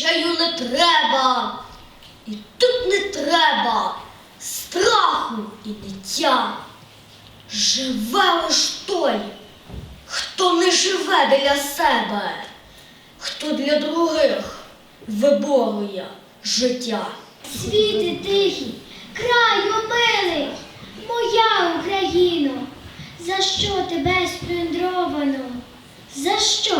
відчаю не треба. І тут не треба страху і ниття. Живе лиш той, хто не живе для себе, хто для других виборює життя. Світи тихий, краю милий, моя Україно, за що тебе сплюндровано? За що,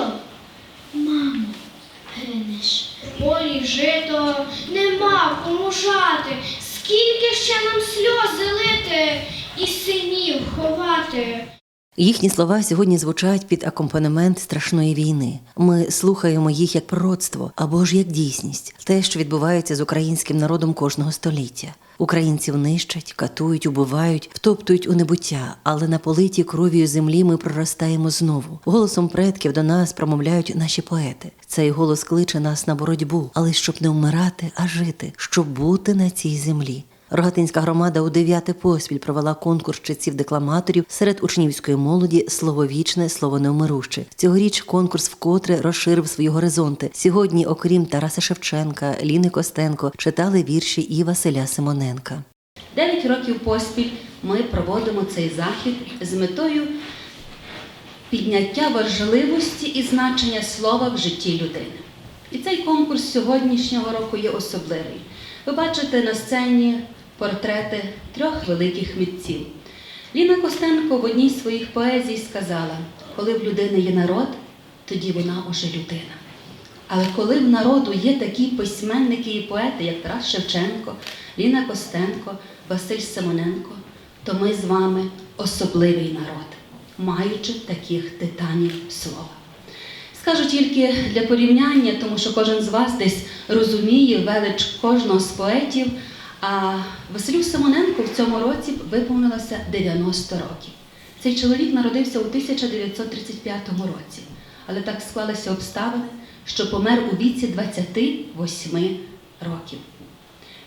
жито нема кому жати, скільки ще нам сльози лити і синів ховати. Їхні слова сьогодні звучать під акомпанемент страшної війни. Ми слухаємо їх як пророцтво або ж як дійсність, те, що відбувається з українським народом кожного століття. Українців нищать, катують, убивають, втоптують у небуття, але на политі кров'ю землі ми проростаємо знову. Голосом предків до нас промовляють наші поети. Цей голос кличе нас на боротьбу, але щоб не вмирати, а жити, щоб бути на цій землі. Рогатинська громада у дев'яте поспіль провела конкурс читців-декламаторів серед учнівської молоді Слово вічне, слово неумируще. Цьогоріч конкурс вкотре розширив свої горизонти. Сьогодні, окрім Тараса Шевченка, Ліни Костенко, читали вірші і Василя Симоненка. Дев'ять років поспіль ми проводимо цей захід з метою підняття важливості і значення слова в житті людини. І цей конкурс сьогоднішнього року є особливий. Ви бачите на сцені портрети трьох великих митців. Ліна Костенко в одній з своїх поезій сказала: коли в людини є народ, тоді вона уже людина. Але коли в народу є такі письменники і поети, як Тарас Шевченко, Ліна Костенко, Василь Симоненко, то ми з вами особливий народ, маючи таких титанів слова. Скажу тільки для порівняння, тому що кожен з вас десь розуміє велич кожного з поетів. А Василю Симоненку в цьому році виповнилося 90 років. Цей чоловік народився у 1935 році, але так склалися обставини, що помер у віці 28 років.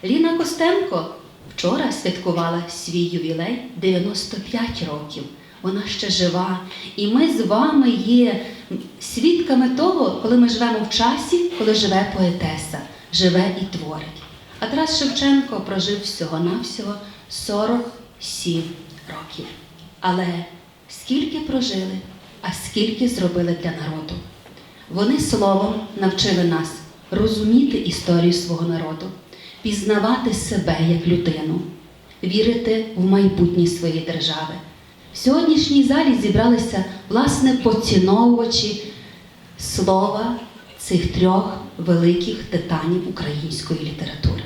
Ліна Костенко вчора святкувала свій ювілей 95 років. Вона ще жива. І ми з вами є свідками того, коли ми живемо в часі, коли живе поетеса, живе і творить. А Тарас Шевченко прожив всього-навсього 47 років. Але скільки прожили, а скільки зробили для народу? Вони словом навчили нас розуміти історію свого народу, пізнавати себе як людину, вірити в майбутнє своєї держави. В сьогоднішній залі зібралися власне поціновувачі слова цих трьох великих титанів української літератури.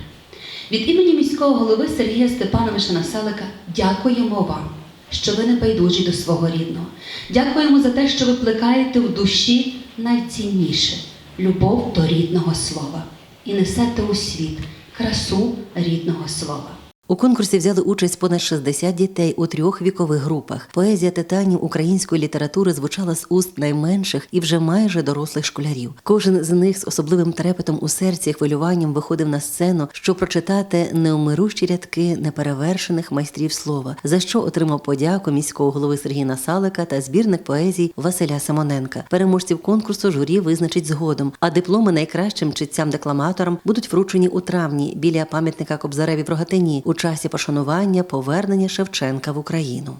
Від імені міського голови Сергія Степановича Насалика дякуємо вам, що ви не байдужі до свого рідного. Дякуємо за те, що ви плекаєте в душі найцінніше любов до рідного слова і несете у світ красу рідного слова. У конкурсі взяли участь понад 60 дітей у трьох вікових групах. Поезія титанів української літератури звучала з уст найменших і вже майже дорослих школярів. Кожен з них з особливим трепетом у серці хвилюванням виходив на сцену, щоб прочитати неумирущі рядки неперевершених майстрів слова, за що отримав подяку міського голови Сергія Насалика та збірник поезій Василя Самоненка. Переможців конкурсу журі визначить згодом, а дипломи найкращим читцям-декламаторам будуть вручені у травні біля пам'ятника Кобзареві в Рогатині часі пошанування повернення Шевченка в Україну.